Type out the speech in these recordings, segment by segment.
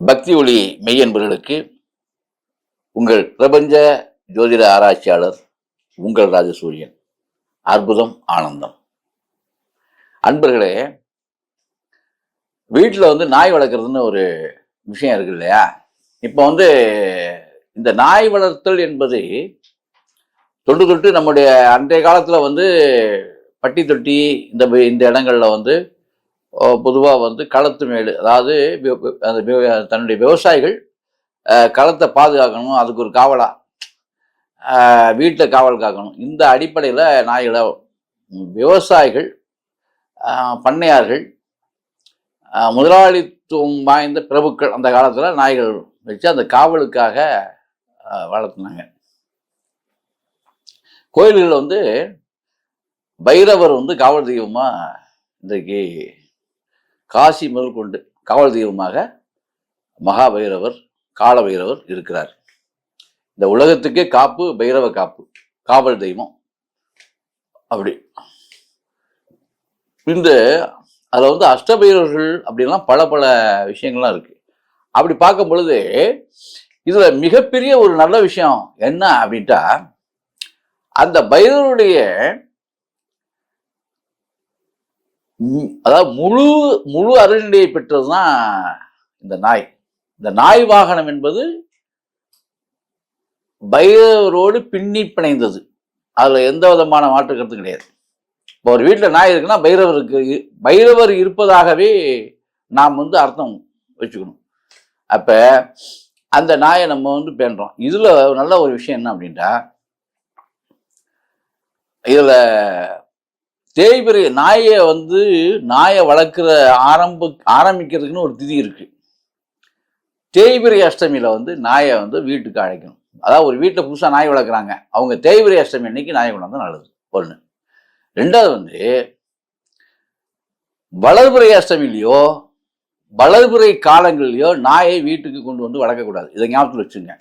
பக்தி ஒளி மெய்யன்பர்களுக்கு உங்கள் பிரபஞ்ச ஜோதிட ஆராய்ச்சியாளர் உங்கள் ராஜசூரியன். அற்புதம் ஆனந்தம். அன்பர்களே வீட்டில் வந்து நாய் வளர்க்குறதுன்னு ஒரு விஷயம் இருக்கு இல்லையா? இப்போ வந்து இந்த நாய் வளர்த்தல் என்பது தொண்டு தொட்டு நம்முடைய அன்றைய காலத்தில் வந்து பட்டி தொட்டி இந்த இந்த இடங்களில் வந்து பொதுவாக வந்து களத்து மேடு. அதாவது அந்த தன்னுடைய விவசாயிகள் களத்தை பாதுகாக்கணும் அதுக்கு ஒரு காவலா? வீட்டில் காவல் காக்கணும். இந்த அடிப்படையில் நாய்களை விவசாயிகள் பண்ணையார்கள் முதலாளித்துவம் வாய்ந்த பிரபுக்கள் அந்த காலத்தில் நாய்கள் வச்சு அந்த காவலுக்காக வளர்த்துனாங்க. கோயில்கள் வந்து பைரவர் வந்து காவல் தெய்வமாக இன்றைக்கு காசி முதல் கொண்டு காவல் தெய்வமாக மகாபைரவர் கால பைரவர் இருக்கிறார். இந்த உலகத்துக்கே காப்பு பைரவ காப்பு காவல் தெய்வம். அப்படி. இந்த அதில் வந்து அஷ்டபைரவர்கள் அப்படின்லாம் பல பல விஷயங்கள்லாம் இருக்கு. அப்படி பார்க்கும் பொழுது இதில் மிகப்பெரிய ஒரு நல்ல விஷயம் என்ன அப்படின்ட்டா அந்த பைரவருடைய அதாவது முழு முழு அருள்நிலையை பெற்றதுதான் இந்த நாய். இந்த நாய் வாகனம் என்பது பைரவரோடு பின்னி பிணைந்தது. அதுல எந்த விதமான மாற்று கருத்து கிடையாது. இப்போ ஒரு வீட்டில் நாய் இருக்குன்னா பைரவருக்கு பைரவர் இருப்பதாகவே நாம் வந்து அர்த்தம் வச்சுக்கணும். அப்ப அந்த நாயை நம்ம வந்து பேணுறோம். இதுல நல்ல ஒரு விஷயம் என்ன அப்படின்ட்டா இதுல தேய்பிறை நாயை வந்து நாயை வளர்க்குற ஆரம்ப ஆரம்பிக்கிறதுக்குன்னு ஒரு திதி இருக்குது தேய்பிரை அஷ்டமியில் வந்து நாயை வந்து வீட்டுக்கு அழைக்கணும். அதாவது ஒரு வீட்டில் புதுசாக நாய் வளர்க்குறாங்க. அவங்க தேய்பிரை அஷ்டமி அன்னைக்கு நாயை கொண்டாந்து நல்லது. ஒன்று ரெண்டாவது வந்து வலதுபுரை அஷ்டமிலையோ வளர்பிறை காலங்கள்லையோ நாயை வீட்டுக்கு கொண்டு வந்து வளர்க்கக்கூடாது. இதை ஞாபகத்தில் வச்சுங்க.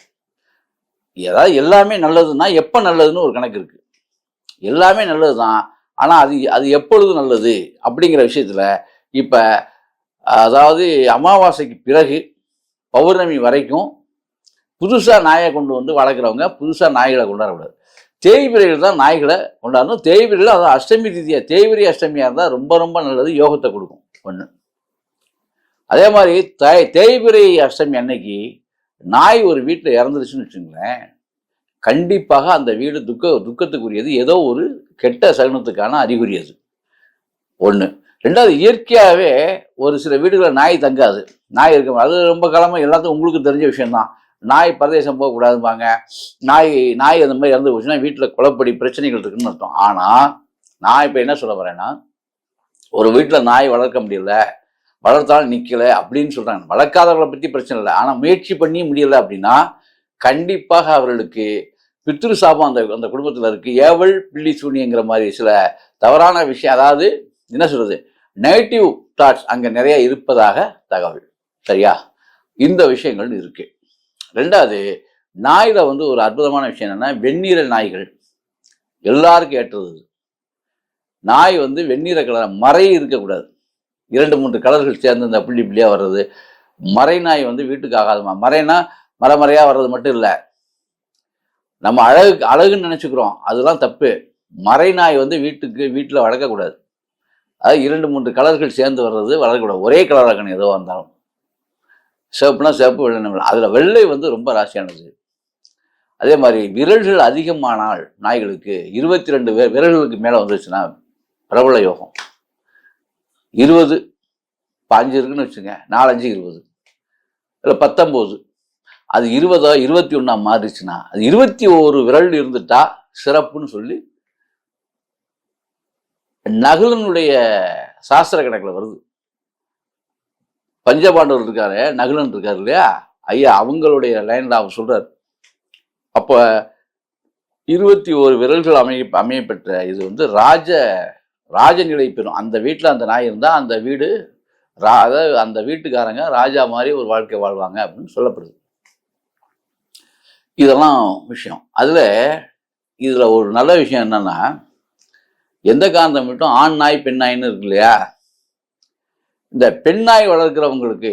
ஏதாவது எல்லாமே நல்லதுன்னா எப்போ நல்லதுன்னு ஒரு கணக்கு இருக்குது எல்லாமே நல்லது தான் ஆனால் அது அது எப்பொழுது நல்லது அப்படிங்கிற விஷயத்தில் இப்போ அதாவது அமாவாசைக்கு பிறகு பௌர்ணமி வரைக்கும் புதுசாக நாயை கொண்டு வந்து வளர்க்குறவங்க புதுசாக நாய்களை கொண்டாடக்கூடாது. தேய்பிரையில் தான் நாய்களை கொண்டாடணும். தேய்பிரையில் அதாவது அஷ்டமி திதியா தேய்பிரை அஷ்டமியாக இருந்தால் ரொம்ப ரொம்ப நல்லது யோகத்தை கொடுக்கும் ஒன்று அதே மாதிரி தே தேய்பிரை அஷ்டமி அன்னைக்கு நாய் ஒரு வீட்டில் இறந்துருச்சுன்னு வச்சுங்களேன் கண்டிப்பாக அந்த வீடு துக்க துக்கத்துக்குரியது. ஏதோ ஒரு கெட்ட சகுனத்துக்கான அறிகுறி அது ஒன்று ரெண்டாவது இயற்கையாகவே ஒரு சில வீடுகளில் நாய் தங்காது. நாய் இருக்க அது ரொம்ப காலமாக எல்லாத்துக்கும் உங்களுக்கு தெரிஞ்ச விஷயம்தான். நாய் பிரதேசம் போகக்கூடாதும்பாங்க. நாய் நாய் அந்த மாதிரி இறந்து போச்சுன்னா வீட்டில் குழப்படி பிரச்சனைகள் இருக்குன்னு அர்த்தம். ஆனால் நான் இப்போ என்ன சொல்ல வரேன்னா ஒரு வீட்டில் நாய் வளர்க்க முடியல வளர்த்தாலும் நிற்கல அப்படின்னு சொல்கிறாங்க வளர்க்காதவர்களை பற்றி பிரச்சனை இல்லை. ஆனால் முயற்சி பண்ணி முடியல அப்படின்னா கண்டிப்பாக அவர்களுக்கு பித்ரு சாபம் அந்த அந்த குடும்பத்தில் இருக்கு. ஏவல் பில்லி சூனியங்கிற மாதிரி சில தவறான விஷயம் அதாவது என்ன சொல்றது? நெகட்டிவ் தாட்ஸ் அங்கே நிறைய இருப்பதாக தகவல். சரியா? இந்த விஷயங்கள் இருக்கு. ரெண்டாவது நாயில வந்து ஒரு அற்புதமான விஷயம் என்னன்னா வெந்நீர நாய்கள். எல்லாருக்கும் ஏற்றது நாய் வந்து வெந்நீர கலர் மறை இருக்கக்கூடாது. இரண்டு மூன்று கலர்கள் சேர்ந்து இந்த புள்ளி புள்ளியா வர்றது. மறை நாய் வந்து வீட்டுக்கு ஆகாதுமா மறைனா மரமறையா வர்றது மட்டும் இல்லை. நம்ம அழகு அழகுன்னு நினைச்சுக்கிறோம். அதெல்லாம் தப்பு. மறை நாய் வந்து வீட்டுக்கு வீட்டில் வளர்க்கக்கூடாது அது இரண்டு மூன்று கலர்கள் சேர்ந்து வர்றது வளர்க்கக்கூடாது ஒரே கலராக இருக்கணும் எதுவாக இருந்தாலும். சிவப்புனா சிவப்பு வெள்ளை. அதில் வெள்ளை வந்து ரொம்ப ராசியானது. அதே மாதிரி விரல்கள் அதிகமானால் நாய்களுக்கு இருபத்தி ரெண்டு விரல்களுக்கு மேலே வந்துருச்சுன்னா பிரபல யோகம். இருபது பாஞ்சு இருக்குன்னு வச்சுங்க நாலஞ்சு இருபது. இல்லை பத்தொம்போது. அது இருபதோ இருபத்தி ஒன்றா மாறிச்சுன்னா அது இருபத்தி ஒரு விரல் இருந்துட்டா சிறப்புன்னு சொல்லி நகுலனுடைய சாஸ்திர கணக்கில் வருது. பஞ்சபாண்டவர் இருக்காரு நகுலன் இருக்காரு இல்லையா? ஐயா அவங்களுடைய லைனில் அவர் சொல்கிறார் அப்போ இருபத்தி ஒரு விரல்கள் அமைய அமையப்பெற்ற இது வந்து ராஜ ராஜநிலை பெறும் அந்த வீட்டில் அந்த நாய் இருந்தால் அந்த வீடு ரா அதாவது அந்த வீட்டுக்காரங்க ராஜா மாதிரி ஒரு வாழ்க்கை வாழ்வாங்க அப்படின்னு சொல்லப்படுது. இதெல்லாம் விஷயம். அதில் இதில் ஒரு நல்ல விஷயம் என்னன்னா எந்த காந்தம் மட்டும் ஆண் நாய் பெண் நாய்னு இருக்கு இல்லையா? இந்த பெண் நாய் வளர்க்குறவங்களுக்கு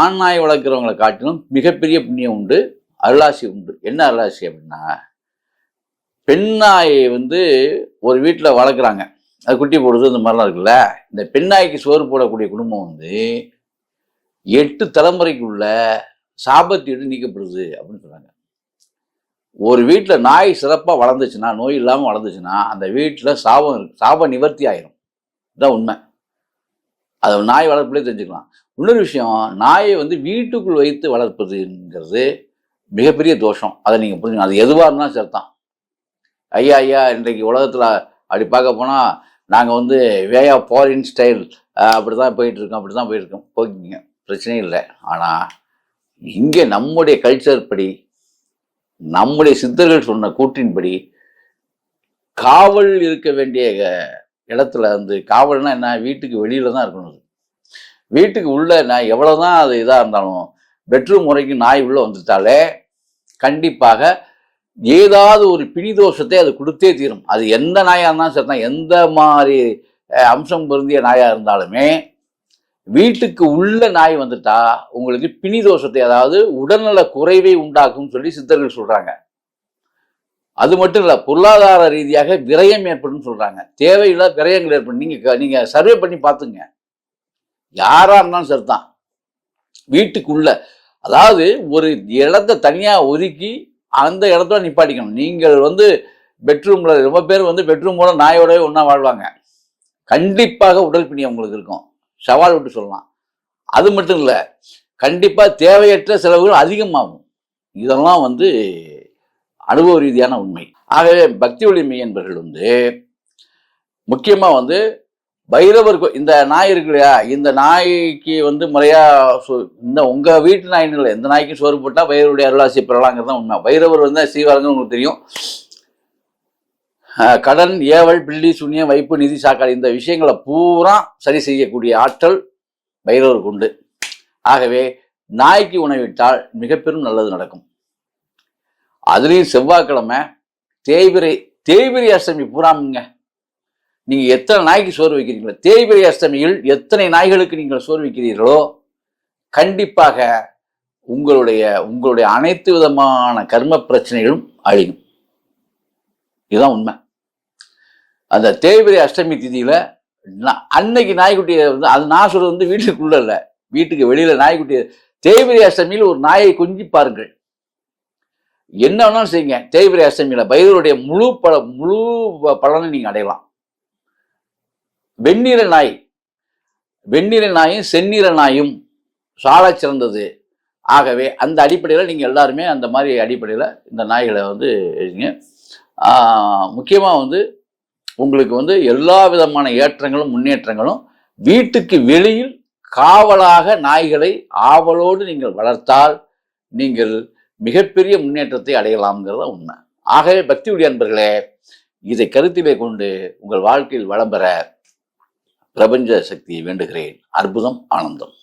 ஆண் நாய் வளர்க்குறவங்களை காட்டிலும் மிகப்பெரிய புண்ணியம் உண்டு அருளாசி உண்டு. என்ன அருளாசி அப்படின்னா பெண் நாயை வந்து ஒரு வீட்டில் வளர்க்குறாங்க. அது குட்டி போடுறது இந்த மாதிரிலாம் இருக்குல்ல. இந்த பெண் நாய்க்கு சோறு போடக்கூடிய குடும்பம் வந்து எட்டு தலைமுறைக்குள்ள சாபத்தீடு நீக்கப்படுது அப்படின்னு சொல்கிறாங்க ஒரு வீட்டில் நாய் சிறப்பாக வளர்ந்துச்சுன்னா நோய் இல்லாமல் வளர்ந்துச்சுன்னா அந்த வீட்டில் சாபம் இருக்கு சாப நிவர்த்தி ஆயிரும். இதுதான் உண்மை. அதை நாய் வளர்ப்புலேயே தெரிஞ்சுக்கலாம். இன்னொரு விஷயம் நாயை வந்து வீட்டுக்குள் வைத்து வளர்ப்பதுங்கிறது மிகப்பெரிய தோஷம். அதை நீங்கள் புரிஞ்சுக்கணும். அது எதுவாக இருந்தாலும் சேர்த்தான் ஐயா ஐயா இன்றைக்கு உலகத்தில் அப்படி பார்க்க போனால் நாங்கள் வந்து வே ஆஃப் ஃபாரின் ஸ்டைல் அப்படி தான் போயிட்டுருக்கோம் அப்படி தான் போயிட்டுருக்கோம். போய்க்கிங்க. பிரச்சனையும் இல்லை. ஆனால் இங்கே நம்முடைய கல்ச்சர் படி நம்முடைய சித்தர்கள் சொன்ன கூற்றின்படி காவல் இருக்க வேண்டிய இடத்துல வந்து காவல்னா என்ன வீட்டுக்கு வெளியில தான் இருக்கணும் அது. வீட்டுக்கு உள்ள நான் எவ்வளவுதான் அது இதாக இருந்தாலும் பெட்ரூம் முறைக்கு நாய் உள்ள வந்துட்டாலே கண்டிப்பாக ஏதாவது ஒரு பிணிதோஷத்தை அது கொடுத்தே தீரும் அது எந்த நாயாக இருந்தாலும் சரி தான் எந்த மாதிரி அம்சம் பொருந்திய நாயாக இருந்தாலுமே வீட்டுக்கு உள்ள நாய் வந்துட்டா உங்களுக்கு பிணி தோஷத்தை அதாவது உடல்நல குறைவை உண்டாக்கும் சொல்லி சித்தர்கள் சொல்றாங்க. அது மட்டும் இல்லை பொருளாதார ரீதியாக விரயம் ஏற்படும் சொல்றாங்க. தேவையில்லாத விரயங்கள் ஏற்படும். நீங்க க- நீங்க சர்வே பண்ணி பார்த்துங்க. யாரா இருந்தாலும் சரிதான். வீட்டுக்குள்ள அதாவது ஒரு இடத்த தனியா ஒதுக்கி அந்த இடத்துல நிப்பாட்டிக்கணும். நீங்கள் வந்து பெட்ரூம்ல ரொம்ப பேர் வந்து பெட்ரூமோட நாயோடவே ஒன்றா வாழ்வாங்க. கண்டிப்பாக உடல் பிணி உங்களுக்கு இருக்கும். சவால் விட்டு சொல்லலாம். அது மட்டும் இல்லை கண்டிப்பாக தேவையற்ற செலவுகள் அதிகமாகும். இதெல்லாம் வந்து அனுபவ ரீதியான உண்மை. ஆகவே பக்தி ஒளி மெய்யன்பர்கள் வந்து முக்கியமாக வந்து பைரவர் இந்த நாய் இருக்கு இல்லையா? இந்த நாய்க்கு வந்து முறையாக சோ- இந்த உங்கள் வீட்டு நாயின்னு இல்லை எந்த நாய்க்கும் சோறு போட்டால் பைரவருடைய அருளாசி பெறலாங்கிறது தான் உண்மை. பைரவர் வந்து ஸ்ரீவாரங்க உங்களுக்கு தெரியும். கடன் ஏவல் பில்லி சுண்ணியம் வைப்பு நிதி சாக்காடு இந்த விஷயங்களை பூரா சரி செய்யக்கூடிய ஆற்றல் பைரவருக்கு உண்டு. ஆகவே நாய்க்கு உணவிட்டால் மிக பெரும் நல்லது நடக்கும். அதுலேயும் செவ்வாய்க்கிழமை தேய்பிரை தேய்பிரை அஷ்டமி பூராமுங்க நீங்கள் எத்தனை நாய்க்கு சோறு வைக்கிறீங்களோ தேய்பிரை அஷ்டமியில் எத்தனை நாய்களுக்கு நீங்கள் சோறு வைக்கிறீர்களோ கண்டிப்பாக உங்களுடைய உங்களுடைய அனைத்து விதமான கர்ம பிரச்சனைகளும் அழியும். இதுதான் உண்மை. அந்த தேய்பிரை அஷ்டமி திதியில அன்னைக்கு நாய்க்குட்டியை வந்து அது நான் சொல்றது வந்து வீட்டுக்குள்ள இல்லை. வீட்டுக்கு வெளியில நாய்க்குட்டியை தேய்பிரை அஷ்டமியில் ஒரு நாயை கொஞ்சி பாருங்கள். என்ன வேணாலும் செய்யுங்க. தேய்பிரை அஷ்டமியில பைரவருடைய முழு பல முழு ப- பலனை நீங்க அடையலாம். வெண்ணிற நாய். வெண்ணிற நாயும் செந்நிற நாயும் சாலை சிறந்தது. ஆகவே அந்த அடிப்படையில் நீங்கள் எல்லாருமே அந்த மாதிரி அடிப்படையில் இந்த நாய்களை வந்து எழுதிங்க. முக்கியமாக வந்து உங்களுக்கு வந்து எல்லா விதமான ஏற்றங்களும் முன்னேற்றங்களும் வீட்டுக்கு வெளியில் காவலாக நாய்களை ஆவலோடு நீங்கள் வளர்த்தால் நீங்கள் மிகப்பெரிய முன்னேற்றத்தை அடையலாம்ங்கிறது தான் உண்மை. ஆகவே பக்தியுடைய அன்பர்களே இதை கருத்திலே கொண்டு உங்கள் வாழ்க்கையில் வளம் பெற பிரபஞ்ச சக்தியை வேண்டுகிறேன். அற்புதம் ஆனந்தம்.